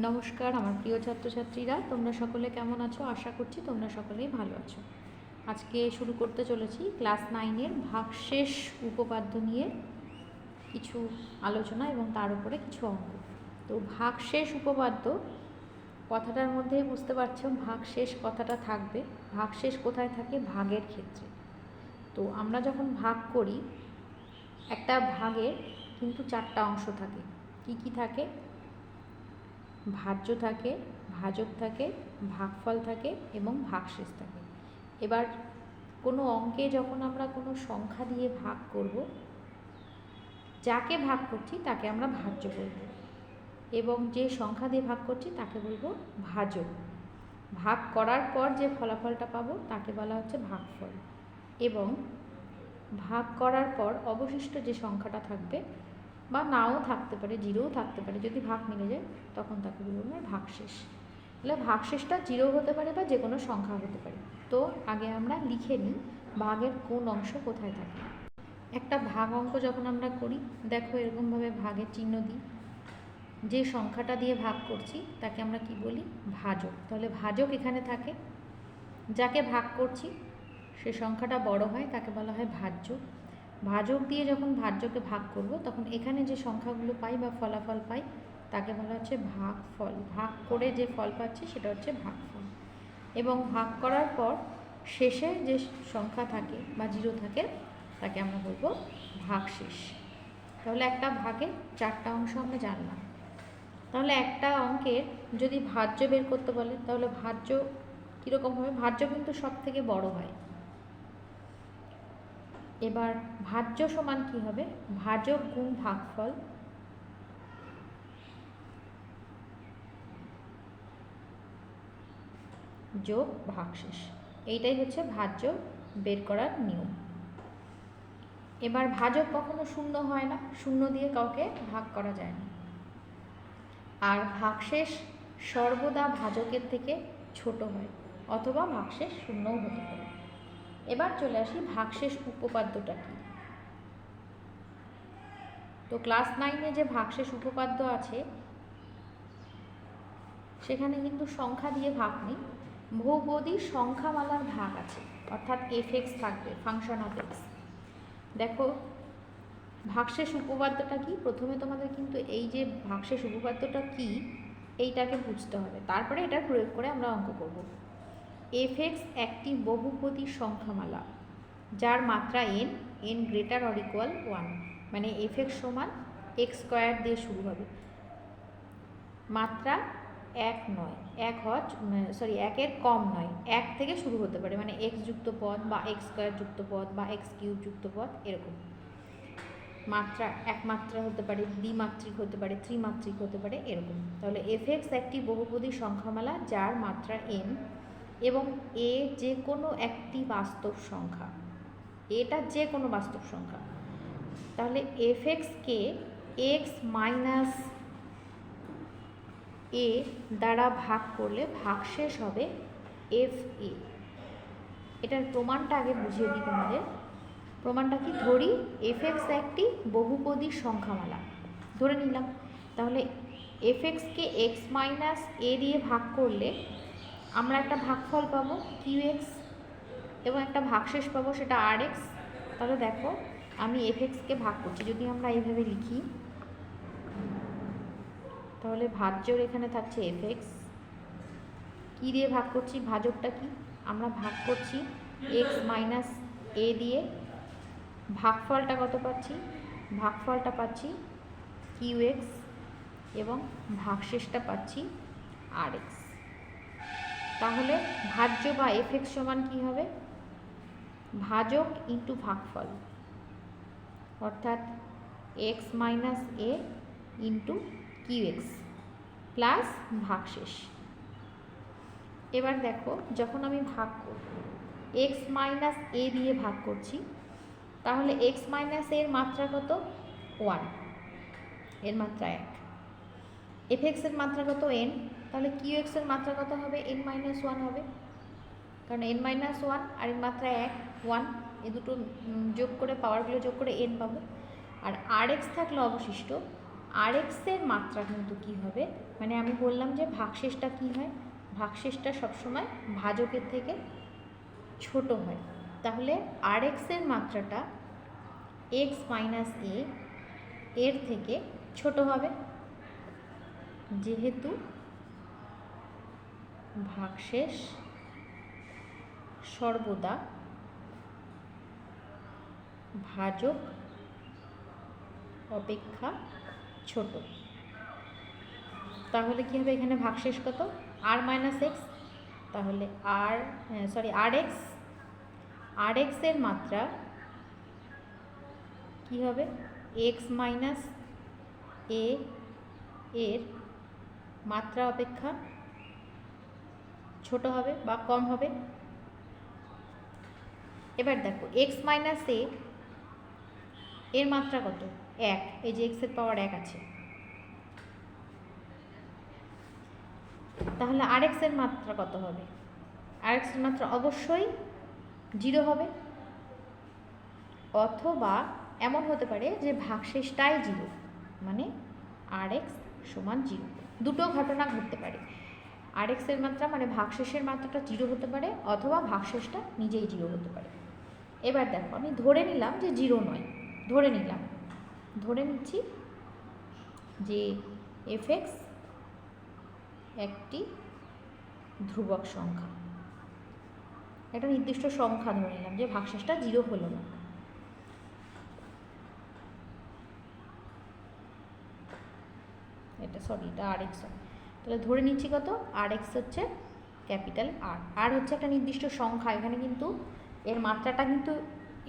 নমস্কার, আমার প্রিয় ছাত্রছাত্রীরা, তোমরা সকলে কেমন আছো? আশা করছি তোমরা সকলেই ভালো আছো। আজকে শুরু করতে চলেছি ক্লাস নাইনের ভাগশেষ উপপাদ্য নিয়ে কিছু আলোচনা এবং তার উপরে কিছু অঙ্ক। তো ভাগশেষ উপপাদ্য, কথাটার মধ্যেই বুঝতে পারছ, ভাগশেষ কথাটা থাকবে। ভাগশেষ কোথায় থাকে? ভাগের ক্ষেত্রে। তো আমরা যখন ভাগ করি, একটা ভাগের কিন্তু চারটা অংশ থাকে। কি কি থাকে? ভাজ্য থাকে, ভাজক থাকে, ভাগফল থাকে এবং ভাগশেষ থাকে। এবার কোনো অঙ্কে যখন আমরা কোনো সংখ্যা দিয়ে ভাগ করব, যাকে ভাগ করছি তাকে আমরা ভাজ্য বলব এবং যে সংখ্যা দিয়ে ভাগ করছি তাকে বলব ভাজক। ভাগ করার পর যে ফলাফলটা পাবো তাকে বলা হচ্ছে ভাগফল এবং ভাগ করার পর অবশিষ্ট যে সংখ্যাটা থাকবে বা নাও থাকতে পারে, জিরোও থাকতে পারে, যদি ভাগ মিলে যায়, তখন তাকে বলব? ভাগশেষ। তাহলে ভাগশেষটা জিরো হতে পারে বা যে কোনো সংখ্যা হতে পারে। তো আগে আমরা লিখে নিই ভাগের কোন অংশ কোথায় থাকে। একটা ভাগ অঙ্ক যখন আমরা করি, দেখো এরকমভাবে ভাগের চিহ্ন দিই। যে সংখ্যাটা দিয়ে ভাগ করছি, তাকে আমরা কি বলি? ভাজক। তাহলে ভাজক এখানে থাকে। যাকে ভাগ করছি, সে সংখ্যাটা বড় হয়, তাকে বলা হয় ভাজ্য। ভাজক দিয়ে যখন ভাজ্যকে ভাগ করব, তখন এখানে যে সংখ্যাগুলো পাই বা ফলাফল পাই, তাকে বলা হচ্ছে ভাগফল। ভাগ করে যে ফল পাচ্ছি, সেটা হচ্ছে ভাগফল। এবং ভাগ করার পর শেষে যে সংখ্যা থাকে বা জিরো থাকে, তাকে আমরা বলব ভাগশেষ। তাহলে একটা ভাগে চারটা অংশ আমরা জানলাম। তাহলে একটা অঙ্কের যদি ভাজ্য বের করতে বলে, তাহলে ভাজ্য কীরকম হবে? ভাজ্য কিন্তু সব থেকে বড় হয়। এবার ভাজ্য সমান কি হবে? ভাজক গুণ ভাগফল। যোগ ভাগশেষ। এইটাই হচ্ছে ভাজ্য বের করার নিয়ম। এবার ভাজক কখনো শূন্য হয় না, শূন্য দিয়ে কাউকে ভাগ করা যায় না। আর ভাগশেষ সর্বদা ভাজকের থেকে ছোট হয়, অথবা ভাগশেষ শূন্যও হতে পারে। এবার চলে আসি ভাগশেষ উপপাদ্যটা কি? তো ক্লাস নাইনে যে ভাগশেষ উপপাদ্য আছে, সেখানে কিন্তু সংখ্যা দিয়ে ভাগ নেই। বহুপদী সংখ্যামালার ভাগ আছে, অর্থাৎ এফ এক্স থাকবে ফাংশন অফ এক্স দেখো, ভাগশেষ উপপাদ্যটা কি? প্রথমে তোমাদের কিন্তু এই যে ভাগশেষ উপপাদ্যটা কি, এইটাকে বুঝতে হবে। তারপরে এটা প্রয়োগ করে আমরা অঙ্ক করব। এফ এক্স একটি বহুপদী সংখ্যামালা, যার মাত্রা N N greater or equal one মানে এফ এক্স সমান এক্স স্কোয়ার দিয়ে শুরু হবে। মাত্রা এক নয়, এক হওয়া সরি একের কম নয়, এক থেকে শুরু হতে পারে মানে এক্স যুক্ত পদ বা এক্স স্কোয়ার যুক্ত পদ বা এক্স কিউব যুক্ত পদ, এরকম। মাত্রা এক মাত্রা হতে পারে, দ্বিমাত্রিক হতে পারে, ত্রিমাত্রিক হতে পারে, এরকম। তাহলে এফ এক্স একটি বহুপদী সংখ্যামালা, যার মাত্রা এন এবং এ যে কোনো একটি বাস্তব সংখ্যা, এটা যে কোনো বাস্তব সংখ্যা। তাহলে এফ এক্সকে এক্স মাইনাস এ দ্বারা ভাগ করলে ভাগশেষ হবে এফ এ এটার প্রমাণটা আগে বুঝিয়ে দিই তোমাদের। প্রমাণটা কি? ধরি এফ এক্স একটি বহুপদী সংখ্যামালা। ধরে নিলাম। তাহলে এফ এক্সকে এক্স মাইনাস এ দিয়ে ভাগ করলে আমরা একটা ভাগফল পাবো কিউ এক্স এবং একটা ভাগশেষ পাবো সেটা আর এক্স তাহলে দেখো, আমি এফ এক্সকে ভাগ করছি। যদি আমরা এইভাবে লিখি, তাহলে ভাজ্যর এখানে থাকছে এফ এক্স কী দিয়ে ভাগ করছি? ভাজকটা কি? আমরা ভাগ করছি এক্স মাইনাস এ দিয়ে। ভাগফলটা কত পাচ্ছি? ভাগফলটা পাচ্ছি কিউ এক্স এবং ভাগশেষটা পাচ্ছি আর এক্স তাহলে ভাজ্য বা এফ এক্স সমান কী হবে? ভাজক ইন্টু ভাগফল। অর্থাৎ X minus A into Q X plus ভাগশেষ। এবার দেখো, যখন আমি ভাগ করব এক্স মাইনাস এ দিয়ে ভাগ করছি, তাহলে এক্স মাইনাস এর মাত্রা কত? ওয়ানের মাত্রা এক। এফ এক্সের মাত্রা কত? এন তাহলে কিউ এক্সের মাত্রা কত হবে? এন মাইনাস ওয়ান হবে। কারণ এন মাইনাস ওয়ান আর এর মাত্রা এক ওয়ান এ দুটো যোগ করে পাওয়ারগুলো যোগ করে এন পাবো। আর আর এক্স থাকলে অবশিষ্ট আর এক্সের মাত্রা কিন্তু কি হবে? মানে আমি বললাম যে ভাগশেষটা কি হয়? ভাগশেষটা সবসময় ভাজকের থেকে ছোট হয়। তাহলে আর এক্সের মাত্রাটা এক্স মাইনাস এ এর থেকে ছোট হবে। যেহেতু ভাগশেষ সর্বদা ভাজক অপেক্ষা ছোট। তাহলে কী হবে এখানে ভাগশেষ কত? আর মাইনাস এক্স তাহলে আর সরি আর এক্স আর এক্সের মাত্রা কী হবে? এক্স মাইনাস এ এর মাত্রা অপেক্ষা ছোট হবে বা কম হবে। এবার দেখো এক্স মাইনাস এ এর মাত্রা কত? এক। এই যে এক্সের পাওয়ার এক আছে। তাহলে আর এক্সের মাত্রা কত হবে? আর এক্সের মাত্রা অবশ্যই জিরো হবে। অথবা এমন হতে পারে যে ভাগশেষটাই জিরো মানে আর এক্স সমান জিরো দুটো ঘটনা ঘটতে পারে। আর এক্সের মাত্রা মানে ভাগশেষের মাত্রাটা জিরো হতে পারে অথবা ভাগশেষটা নিজেই জিরো হতে পারে। এবার দেখো, আমি ধরে নিলাম যে জিরো নয়। ধরে নিলাম। ধরে নিচ্ছি যে এফ একটি ধ্রুবক সংখ্যা। একটা নির্দিষ্ট সংখ্যা ধরে নিলাম যে ভাগশেষটা জিরো হলো না। এটা সরি এটা আর এক্স তাহলে ধরে নিচ্ছি কত? আর এক্স হচ্ছে ক্যাপিটাল আর আর হচ্ছে একটা নির্দিষ্ট সংখ্যা। এখানে কিন্তু এর মাত্রাটা কিন্তু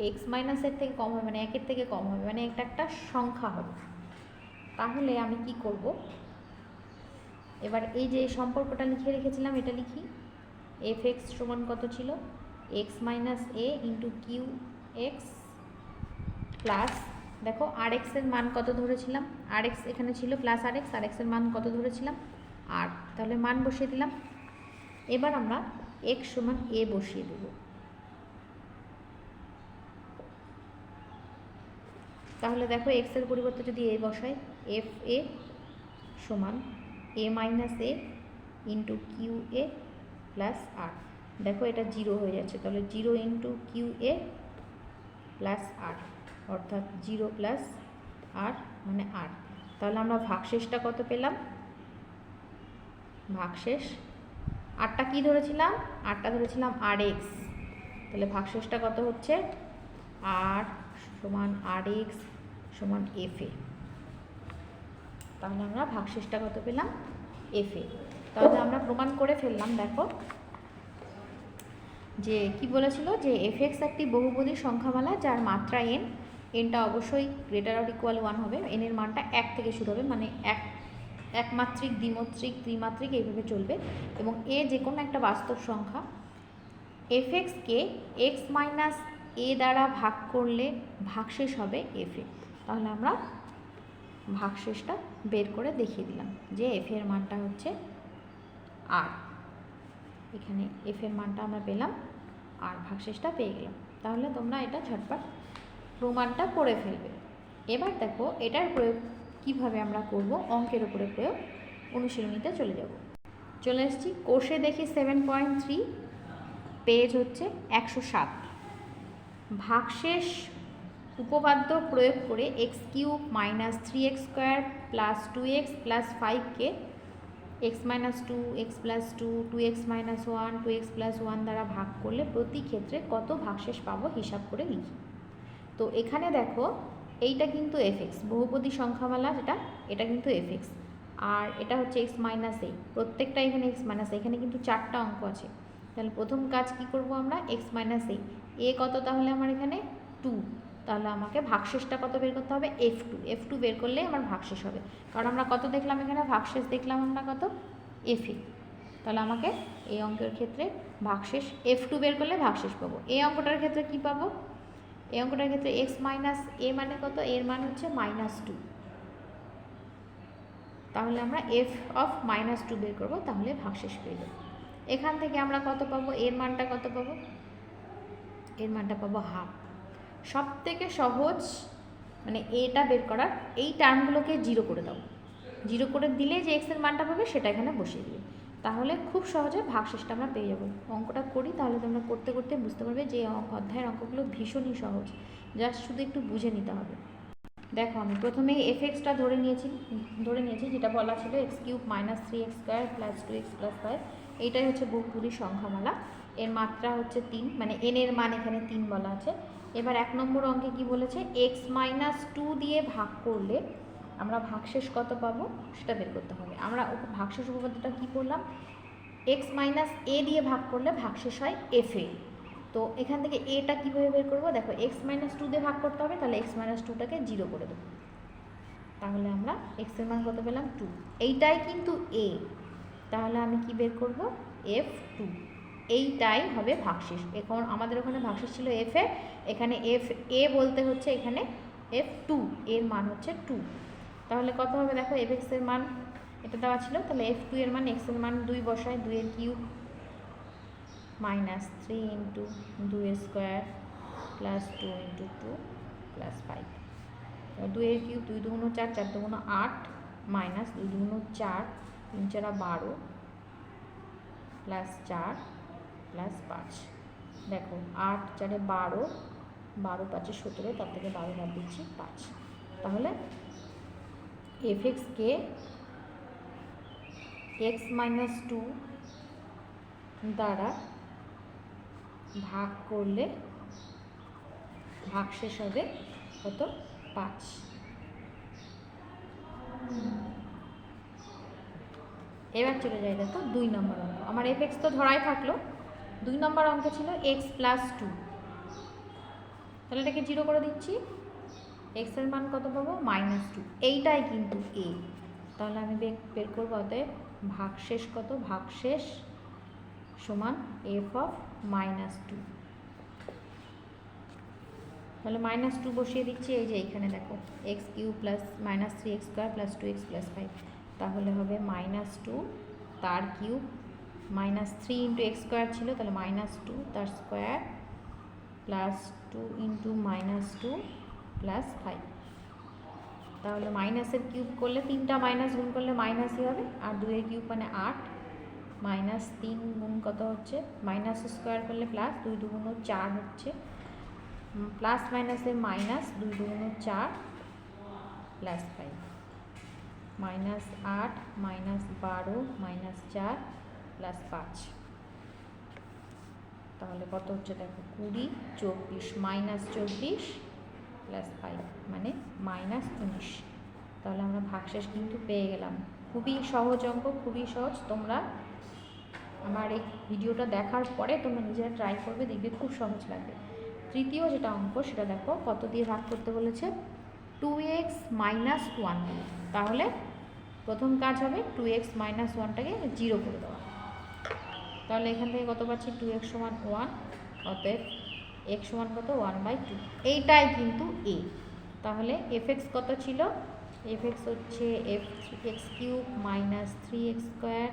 এক্স মাইনাসের থেকে কম হবে মানে একের থেকে কম হবে মানে এটা একটা সংখ্যা হবে। তাহলে আমি কি করব? এবার এই যে সম্পর্কটা লিখে রেখেছিলাম, এটা লিখি। এফ এক্স সমান কত ছিল? X minus A into Q X plus দেখো আর এক্সের মান কত ধরেছিলাম? আর এক্স এখানে ছিল প্লাস আর এক্স আর এক্সের মান কত ধরেছিলাম? আর তাহলে মান বসিয়ে দিলাম। এবার আমরা এক্স সমান এ বসিয়ে দেব। তাহলে দেখো এক্সের পরিবর্তে যদি এ বসাই এফ এ সমান A minus A into Q A plus R দেখো এটা জিরো হয়ে যাচ্ছে, তাহলে zero into Q A plus R অর্থাৎ জিরো প্লাস আর মানে আর তাহলে আমরা ভাগশেষটা কত পেলাম? ভাগশেষ আটটা কী ধরেছিলাম? আটটা ধরেছিলাম আর এক্স তাহলে ভাগশেষটা কত হচ্ছে? আর সমান আর এক্স সমান এফ এ তাহলে আমরা ভাগশেষটা কত পেলাম? এফ এ তাহলে আমরা প্রমাণ করে ফেললাম, দেখো। যে কি বলেছিল? যে এফ এক্স একটি বহুপদী সংখ্যামালা যার মাত্রা এন এনটা অবশ্যই গ্রেটার অর ইকুয়াল ওয়ান হবে। এনের মানটা এক থেকে শুরু হবে মানে এক একমাত্রিক, দ্বিমাত্রিক, ত্রিমাত্রিক এইভাবে চলবে এবং এ যে কোনো একটা বাস্তব সংখ্যা এফ এক্সকে এক্স মাইনাস এ দ্বারা ভাগ করলে ভাগশেষ হবে এফ এ। তাহলে আমরা ভাগশেষটা বের করে দেখিয়ে দিলাম যে এফ এর মানটা হচ্ছে আর এখানে এফ এর মানটা আমরা পেলাম, আর ভাগশেষটা পেয়ে গেলাম। তাহলে তোমরা এটা ঝটপট প্রমাণটা করে ফেলবে। এবার দেখো এটার প্রয়োগ কীভাবে আমরা করব অঙ্কের উপরে প্রয়োগ, অনুশীলনীতে চলে যাব। চলে এসেছি, কোষে দেখি সেভেন পয়েন্ট থ্রি পেজ হচ্ছে একশো সাত। ভাগশেষ উপপাদ্য প্রয়োগ করে X cube minus three X square plus two X plus ফাইভকে X minus two X plus two two X minus one two X plus one দ্বারা ভাগ করলে প্রতি ক্ষেত্রে কত ভাগশেষ পাবো হিসাব করে লিখি। তো এখানে দেখো এইটা কিন্তু এফএক্স বহুপদী সংখ্যামালা যেটা, এটা কিন্তু এফএক্স আর এটা হচ্ছে এক্স মাইনাস এ প্রত্যেকটা এখানে এক্স মাইনাস এখানে কিন্তু চারটা অঙ্ক আছে। তাহলে প্রথম কাজ কি করব আমরা? এক্স মাইনাস এ এ কত তাহলে আমার এখানে? টু তাহলে আমাকে ভাগশেষটা কত বের করতে হবে? এফ টু এফ টু বের করলেই আমার ভাগশেষ হবে। কারণ আমরা কত দেখলাম এখানে? ভাগশেষ দেখলাম আমরা কত? এফ এ তাহলে আমাকে এই অঙ্কের ক্ষেত্রে ভাগশেষ এফ টু বের করলে ভাগশেষ পাবো। এই অঙ্কটার ক্ষেত্রে কি পাবো? এই অঙ্কটার ক্ষেত্রে এক্স মাইনাস এ মানে কত? এর মান হচ্ছে মাইনাস টু তাহলে আমরা এফ অফ মাইনাস টু বের করব, তাহলে ভাগশেষ পেয়ে যাব। এখান থেকে আমরা কত পাবো? এর মানটা কত পাবো? এর মানটা পাবো হাফ সব থেকে সহজ মানে এটা বের করার এই টার্মগুলোকে জিরো করে দাও। জিরো করে দিলে যে এক্সের মানটা পাবে, সেটা এখানে বসিয়ে দিবে। তাহলে খুব সহজে ভাগশেষটা আমরা পেয়ে যাব। অঙ্কটা করি, তাহলে তোমরা করতে করতে বুঝতে পারবে যে অধ্যায়ের অঙ্কগুলো ভীষণই সহজ। জাস্ট শুধু একটু বুঝে নিতে হবে। দেখো, আমি প্রথমে এফ এক্সটা ধরে নিয়েছি ধরে নিয়েছি যেটা বলা ছিল X cube minus three X square plus two X plus five. এইটাই হচ্ছে বহুপুরী সংখ্যামালা। এর মাত্রা হচ্ছে তিন মানে এন এর মান এখানে তিন বলা আছে। এবার এক নম্বর অঙ্কে কি বলেছে? এক্স মাইনাস টু দিয়ে ভাগ করলে আমরা ভাগশেষ কত পাবো সেটা বের করতে হবে। আমরা ভাগশেষ উপপাদ্যটা কী করলাম? এক্স মাইনাস এ দিয়ে ভাগ করলে ভাগশেষ হয় এফ এ। তো এখান থেকে এটা কীভাবে বের করব? দেখো এক্স মাইনাস টু দিয়ে ভাগ করতে হবে, তাহলে এক্স মাইনাস টুটাকে জিরো করে দেবো। তাহলে আমরা এক্সের মান কত পেলাম? টু এইটাই কিন্তু এ তাহলে আমি কি বের করব? এফ টু এইটাই হবে ভাগশেষ। এখন আমাদের ওখানে ভাগশেষ ছিল এফ এ। এখানে এফ এ বলতে হচ্ছে এখানে এফ টু এর মান হচ্ছে টু তাহলে কত হবে? দেখো এফ এক্সের মান এটা দেওয়া ছিল, তাহলে এফ টু এর মান এক্সের মান দুই বসায় দুইয়ের কিউব মাইনাস থ্রি ইন্টু দুই square plus two into two plus five দুইয়ের কিউব দুই দুগুণ চার চার দুগুণ আট মাইনাস দুই দুগুণ চার, তিন চারা বারো প্লাস চার প্লাস পাঁচ। দেখো, আট চারে বারো বারো পাঁচে সতেরো, তার থেকে বারো বাদ দিচ্ছি পাঁচ। তাহলে এফ এক্সকে এক্স মাইনাস টু দ্বারা ভাগ করলে ভাগশেষ হবে কত? পাঁচ। এবার চলে যাই দেখো, দুই নম্বর অঙ্ক। আমার এফ এক্স তো ধরাই থাকল। দুই নম্বর অঙ্ক ছিল এক্স প্লাস টু। তাহলে এটাকে জিরো করে দিচ্ছি। এক্সের মান কত পাবো? মাইনাস টু এইটাই কিন্তু এ তাহলে আমি বের- করব অতএব ভাগশেষ কত? ভাগশেষ সমান এফ অফ মাইনাস টু তাহলে মাইনাস টু বসিয়ে দিচ্ছি, এই যে এইখানে দেখো X Q plus minus three X square plus two X plus five তাহলে হবে মাইনাস টু তার cube minus three into X square ছিল, তাহলে মাইনাস টু তার square plus two into minus two plus five তাহলে মাইনাসের কিউব করলে তিনটা মাইনাস গুণ করলে মাইনাসই হবে, আর দুইয়ের কিউব মানে আট মাইনাস তিন গুণ কত হচ্ছে? মাইনাস স্কোয়ার করলে প্লাস দুই দুগুণ চার হচ্ছে। প্লাস মাইনাসের মাইনাস দুই দুগুণ চার প্লাস ফাইভ মাইনাস আট মাইনাস বারো মাইনাস চার প্লাস পাঁচ। তাহলে কত হচ্ছে দেখো? কুড়ি, চব্বিশ মাইনাস চব্বিশ প্লাস ফাইভ মানে মাইনাস উনিশ। তাহলে আমরা ভাগশেষ কিন্তু পেয়ে গেলাম। খুবই সহজ অঙ্ক, খুবই সহজ। তোমরা আমার এই ভিডিওটা দেখার পরে তোমরা নিজেরা ট্রাই করবে, দেখবে খুব সহজ লাগবে। তৃতীয় যেটা অঙ্ক, সেটা দেখো, কত দিয়ে ভাগ করতে বলেছে? টু এক্স মাইনাস ওয়ান তাহলে প্রথম কাজ হবে টু এক্স মাইনাস ওয়ানটাকে জিরো করে দেওয়া। তাহলে এখান থেকে কত পাচ্ছি? টু এক্স সমান ওয়ান অতএব এক্স সমান কত? ওয়ান বাই টু এইটাই কিন্তু এ তাহলে এফ এক্স কত ছিল? এফ এক্স হচ্ছে F X cube minus three X square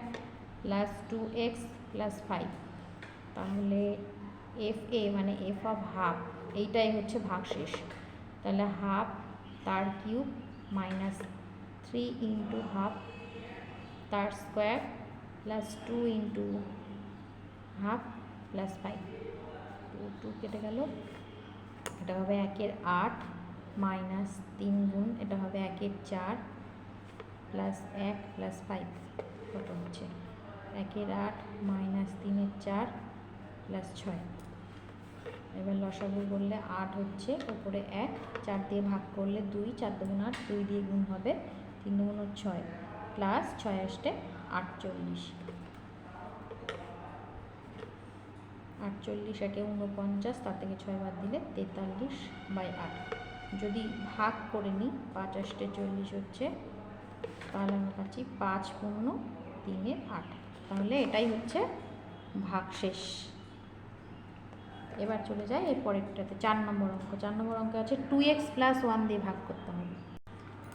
plus two X plus five তাহলে এফ এ মানে এফ অফ হাফ এইটাই হচ্ছে ভাগশেষ। তাহলে হাফ তার cube minus three into half তার square plus two into half plus five two two কেটে গেল। এটা হবে একের আট মাইনাস তিন গুণ, এটা হবে একের চার প্লাস এক প্লাস ফাইভ কত হচ্ছে? একের আট মাইনাস তিনের চার প্লাস ছয়। এবার লসাগু করলে আট হচ্ছে, ওপরে এক, চার দিয়ে ভাগ করলে দুই, চার দুগুণ আট, দুই দিয়ে গুণ হবে তিন দুগুণ ছয়, প্লাস ছয় আসতে আটচল্লিশ। আটচল্লিশ একে উনপঞ্চাশ তার থেকে ছয় বাদ দিলে তেতাল্লিশ বাই আট। যদি ভাগ করে নিই পাঁচ আষ্টে চল্লিশ হচ্ছে, তাহলে আমরা পাচ্ছি পাঁচ পূর্ণ তিনে আট। তাহলে এটাই হচ্ছে ভাগশেষ। এবার চলে যায় এর পরেরটাতে, চার নম্বর অঙ্ক। চার নম্বর অঙ্কে আছে টু এক্স প্লাস ওয়ান দিয়ে ভাগ করতে হবে।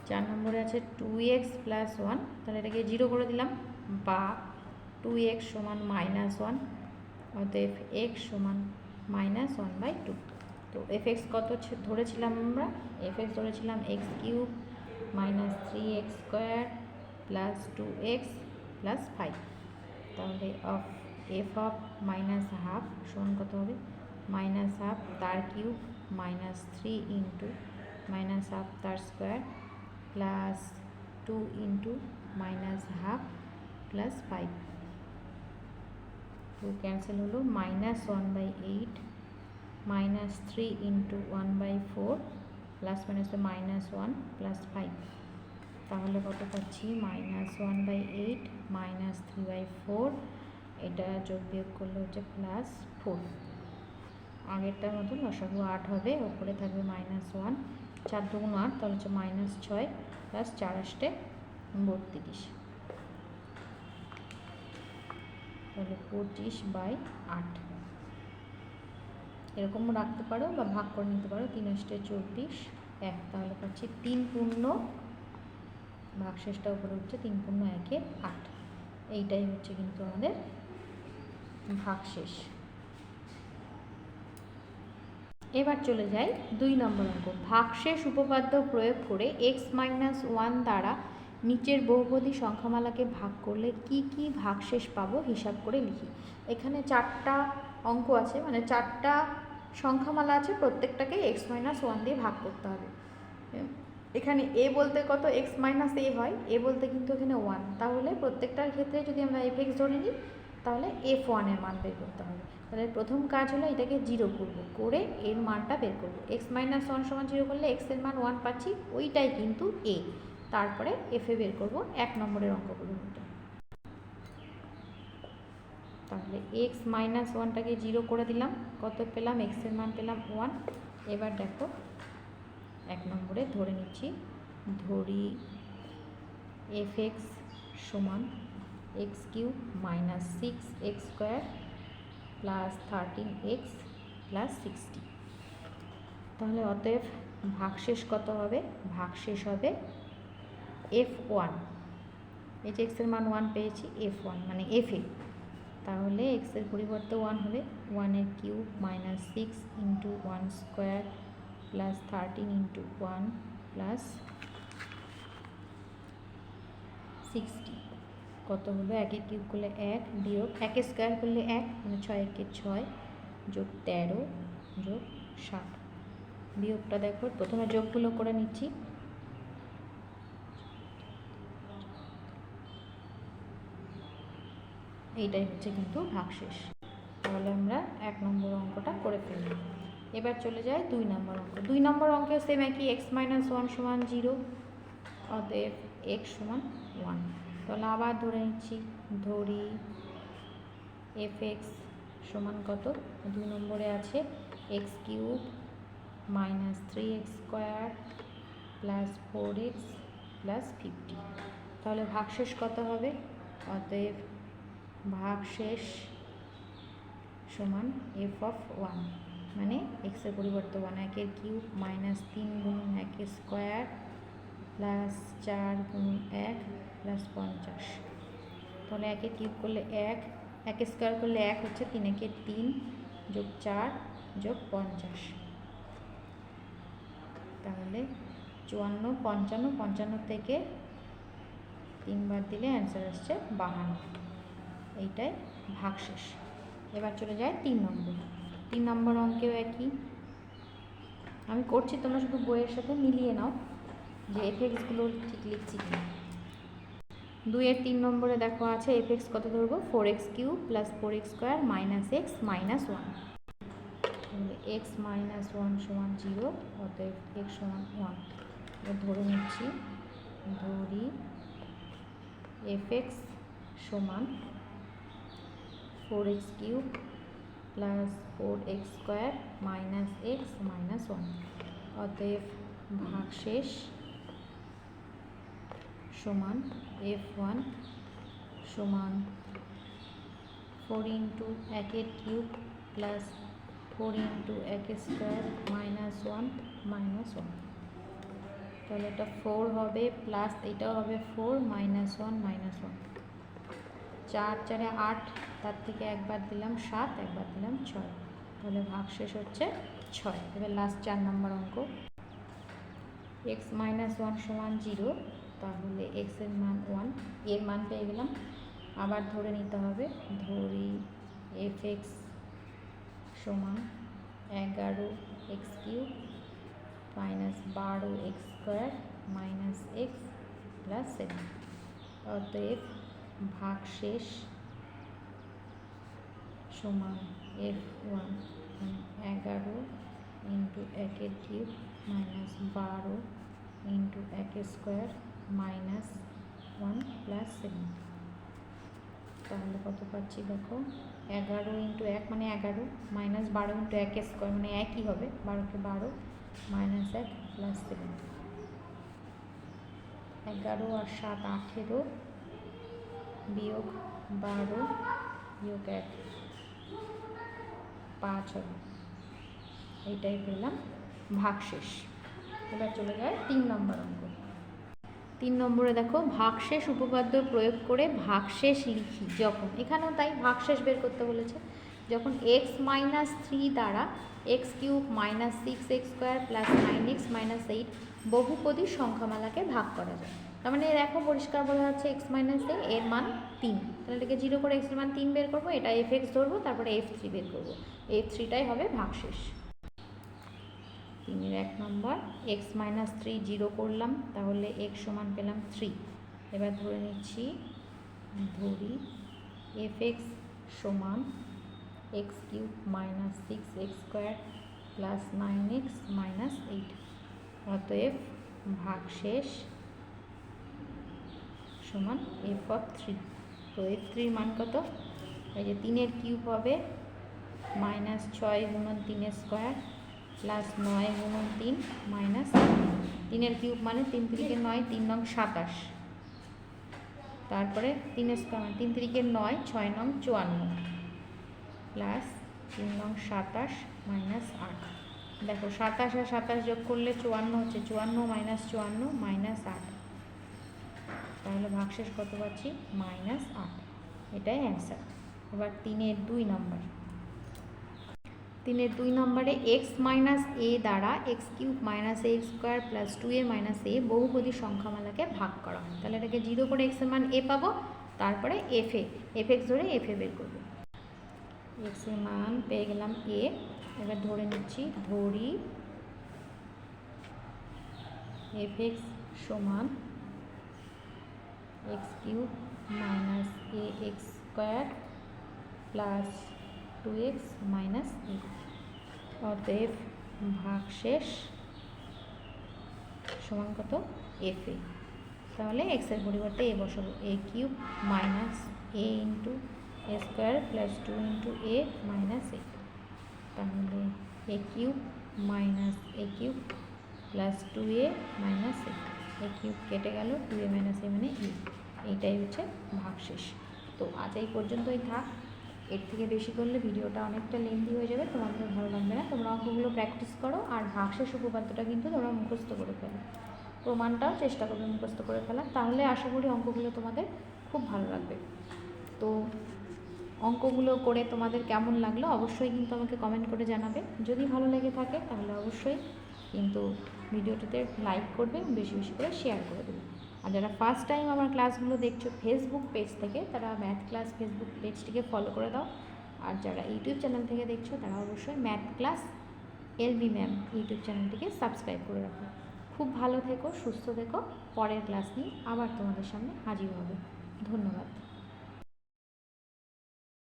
চার নম্বরে আছে টু এক্স প্লাস ওয়ান তাহলে এটাকে জিরো করে দিলাম, বা টু এক্স সমান মাইনাস ওয়ান অতএব এক্স সমান মাইনাস ওয়ান বাই টু তো এফ এক্স কত ধরেছিলাম আমরা? এফ এক্স ধরেছিলাম X cube minus three X square plus two X plus five তাহলে of F of minus half সমান কত হবে? মাইনাস হাফ তার cube minus three into minus half তার square plus two into minus half plus five cancel হলো minus one by eight minus three into one by four plus মাইনাসে minus one plus five তাহলে কত পাচ্ছি? Minus one by eight minus three by four এটা যোগ বিয়োগ করলে হচ্ছে প্লাস ফোর আগেরটার মতো লসাগু আট হবে, ওপরে থাকবে মাইনাস ওয়ান চার দুগুণ আট, তাহলে হচ্ছে মাইনাস ছয় প্লাস চার আষ্টে বত্রিশ। তাহলে পঁচিশ বাই আট। এরকম রাখতে পারো বা ভাগ করে নিতে পারো, তিন আষ্টে চব্বিশ, এক। তাহলে পাচ্ছি তিন পূর্ণ ভাগশেষটা উপরে হচ্ছে তিন পূর্ণ একে আট। এইটাই হচ্ছে কিন্তু আমাদের ভাগশেষ। এবার চলে যাই দুই নম্বর অঙ্ক। ভাগশেষ উপপাদ্য প্রয়োগ করে এক্স মাইনাস ওয়ান দ্বারা নিচের বহুপদী সংখ্যামালাকে ভাগ করলে কি কি ভাগশেষ পাবো হিসাব করে লিখি। এখানে চারটা অঙ্ক আছে মানে চারটা সংখ্যামালা আছে, প্রত্যেকটাকে এক্স মাইনাস ওয়ান দিয়ে ভাগ করতে হবে। এখানে এ বলতে কত? এক্স মাইনাস এ হয় এ বলতে কিন্তু এখানে ওয়ান তাহলে প্রত্যেকটার ক্ষেত্রে যদি আমরা এফ এক্স ধরে নিই, তাহলে এফ ওয়ানের মান বের করতে হবে। তাহলে প্রথম কাজ হলো এটাকে জিরো করব, করে এর মানটা বের করব। এক্স মাইনাস ওয়ান সমান জিরো করলে এক্সের মান ওয়ান পাচ্ছি, ওইটাই কিন্তু এ তারপরে এফ বের করব এক নম্বরের অঙ্কগুলো মতো তাহলে এক্স মাইনাস ওয়ানটাকে জিরো করে দিলাম। কত পেলাম? এক্সের মান পেলাম ওয়ান এবার দেখো, এক নম্বরে ধরে নিচ্ছি। ধরি এফ এক্স সমান X Q minus six X square plus thirteen X plus sixty তাহলে অতএব ভাগশেষ কত হবে? ভাগশেষ হবে এফ ওয়ান এই যে এক্সের মান ওয়ান পেয়েছি এফ ওয়ান মানে এফ এ তাহলে এক্সের পরিবর্তে ওয়ান হবে ওয়ানের cube minus six into one square plus thirteen into one plus sixty কত হলো? একের কিউব করলে এক বিয়োগ, একের স্কোয়ার করলে এক মানে ছয় একে ছয় যোগ তেরো যোগ ষাট বিয়োগটা দেখো, প্রথমে যোগগুলো করে নিচ্ছি। এইটাই হচ্ছে কিন্তু ভাগশেষ। তাহলে আমরা এক নম্বর অঙ্কটা করে ফেললাম এবার চলে যায় দুই নম্বর অঙ্ক। দুই নম্বর অঙ্কে সেম একই এক্স মাইনাস ওয়ান সমান জিরো অতএব এক্স সমান ওয়ান তাহলে আবার ধরে নিচ্ছি, ধরি এফ এক্স সমান কত? দুই নম্বরে আছে X cube minus three X square plus four X plus fifty তাহলে ভাগশেষ কত হবে? অতএব ভাগশেষ সমান এফ অফ ওয়ান মানে এক্সের পরিবর্তে ওয়ান একের কিউব মাইনাস তিন গুণ একের স্কোয়ার প্লাস চার গুণ এক প্লাস পঞ্চাশ। তাহলে একের কিউব করলে এক এক স্কোয়ার করলে এক হচ্ছে তিন একের তিন যোগ চার যোগ পঞ্চাশ। তাহলে চুয়ান্ন, পঞ্চান্ন পঞ্চান্ন থেকে তিনবার দিলে অ্যান্সার আসছে বাহান্ন। এইটাই ভাগশেষ। এবার চলে যায় তিন নম্বর। তিন নম্বর অঙ্কেও একই। আমি করছি, তোমরা শুধু বইয়ের সাথে মিলিয়ে নাও যে এফেক্টসগুলো ঠিক লিখছি কিনা। দুইয়ের তিন নম্বরে দেখো আছে এফেক্স কত ধরবো? Four X cube plus four X square minus X minus one X minus one সমান জিরো অতএব এক্স সমান ওয়ান ধরে নিচ্ছি, ধরি এফ এক্স সমান four X cube plus four X square minus X minus one অতএব ভাগশেষ সমান এফ ওয়ান সমান ফোর ইন্টু একের কিউব প্লাস ফোর ইন্টু এক square minus one minus one তাহলে এটা ফোর হবে প্লাস এটাও হবে four minus one minus one চার, চারে আট, তার থেকে একবার দিলাম সাত, একবার দিলাম ছয়। তাহলে ভাগশেষ হচ্ছে ছয়। এবার লাস্ট চার নম্বর অঙ্ক। এক্স মাইনাস ওয়ান সমান জিরো তাহলে এক্সের মান ওয়ানের মান পেয়ে গেলাম। আবার ধরে নিতে হবে। ধরি এফ এক্স সমান এগারো এক্স কিউব মাইনাস বারো X square minus X plus seven অতএব ভাগ শেষ সমান এফ ওয়ান এগারো ইন্টু একের কিউব মাইনাস বারো ইন্টু একের square minus one plus seven তাহলে কত পাচ্ছি দেখো? এগারো ইন্টু এক মানে এগারো মাইনাস বারো ইন্টু এক স্কোয়ার মানে একই হবে, বারোকে বারো মাইনাস এক প্লাস সেভেন এগারো আর সাত আঠেরো বিয়োগ বারো বিয়োগ এক, পাঁচ হবে। এইটাই পেলাম ভাগশেষ। এবার চলে যায় তিন নম্বর অঙ্ক। তিন নম্বরে দেখো, ভাগশেষ উপপাদ্য প্রয়োগ করে ভাগশেষ লিখি যখন। এখানেও তাই ভাগশেষ বের করতে বলেছে। যখন এক্স মাইনাস থ্রি দ্বারা X cube minus six X square plus nine X minus eight বহুপদী সংখ্যামালাকে ভাগ করা যায়। তার মানে দেখো পরিষ্কার বলা হচ্ছে এক্স মাইনাস এ এর মান তিন। তাহলে এটাকে জিরো করে এক্সের মান তিন বের করব, এটা এফ এক্স ধরবো, তারপরে এফ থ্রি বের করব। এফ থ্রিটাই হবে ভাগশেষ। তিনের এক নম্বর এক্স মাইনাস থ্রি জিরো করলাম, তাহলে এক্স সমান পেলাম থ্রি এবার ধরে নিচ্ছি, ধরি এফ এক্স সমান X cube minus six X square plus nine X minus eight অতএব ভাগশেষ সমান এফ অফ থ্রি তো এফ থ্রির মান কত? এই যে তিনের কিউব হবে মাইনাস ছয় গুণন তিনের স্কোয়ার প্লাস নয় গুণন তিন মাইনাস তিনের কিউব মানে তিন তিরিকে নয়, তিন নং সাতাশ। তারপরে তিনের স্কোয়ার মানে তিন তিরিকে নয়, ছয় নং চুয়ান্ন। প্লাস তিন নং সাতাশ মাইনাস আট। দেখো সাতাশ আর সাতাশ যোগ করলে চুয়ান্ন হচ্ছে, চুয়ান্ন মাইনাস চুয়ান্ন মাইনাস আট। তাহলে ভাগশেষ কত পাচ্ছি? মাইনাস আট। এটাই অ্যান্সার এবার তিনের দুই নম্বর তিনের দুই নম্বরে এক্স মাইনাস এ দ্বারা X cube minus A square plus two A minus A বহুপদী সংখ্যামালাকে ভাগ করা হয়। তাহলে এটাকে জিরো করে এক্সের মান এ পাবো, তারপরে এফ এ এফ এক্স ধরে এফ এ বের করব। এক্সের মান পেয়ে গেলাম এ এবার ধরে নিচ্ছি, ধরি এফ এক্স সমান X cube minus A X square plus two X minus eight অতএব ভাগশেষ সমান কত? F A. তাহলে এক্সের পরিবর্তে এ বসাবো। A cube minus A into A square plus two into A minus eight তাহলে A cube minus A cube plus two A minus A. Cube কেটে গেল, টু এ মাইনাস এ মানে ই এইটাই হচ্ছে ভাগশেষ। তো আজ এই পর্যন্তই থাক। এর থেকে বেশি করলে ভিডিওটা অনেকটা লেন্দি হয়ে যাবে তোমাদের ভালো লাগবে না। তোমরা অঙ্কগুলো প্র্যাকটিস করো, আর ভাগশেষ উপপাদ্যটা কিন্তু তোমরা মুখস্থ করে ফেলো। প্রমাণটাও চেষ্টা করবে মুখস্থ করে ফেলার। তাহলে আশা করি অঙ্কগুলো তোমাদের খুব ভালো লাগবে। তো অঙ্কগুলো করে তোমাদের কেমন লাগল অবশ্যই কিন্তু আমাকে কমেন্ট করে জানাবে। যদি ভালো লেগে থাকে তাহলে অবশ্যই কিন্তু ভিডিওটিতে লাইক করবে, বেশি বেশি করে শেয়ার করে দেবে। আর যারা ফার্স্ট টাইম আমার ক্লাসগুলো দেখছ ফেসবুক পেজ থেকে, তারা ম্যাথ ক্লাস ফেসবুক পেজটিকে ফলো করে দাও। আর যারা ইউটিউব চ্যানেল থেকে দেখছ, তারা অবশ্যই math class LB ma'am YouTube চ্যানেলটিকে সাবস্ক্রাইব করে রাখো। খুব ভালো থেকো, সুস্থ থেকো, পরের ক্লাস নিয়ে আবার তোমাদের সামনে হাজির হবে। ধন্যবাদ।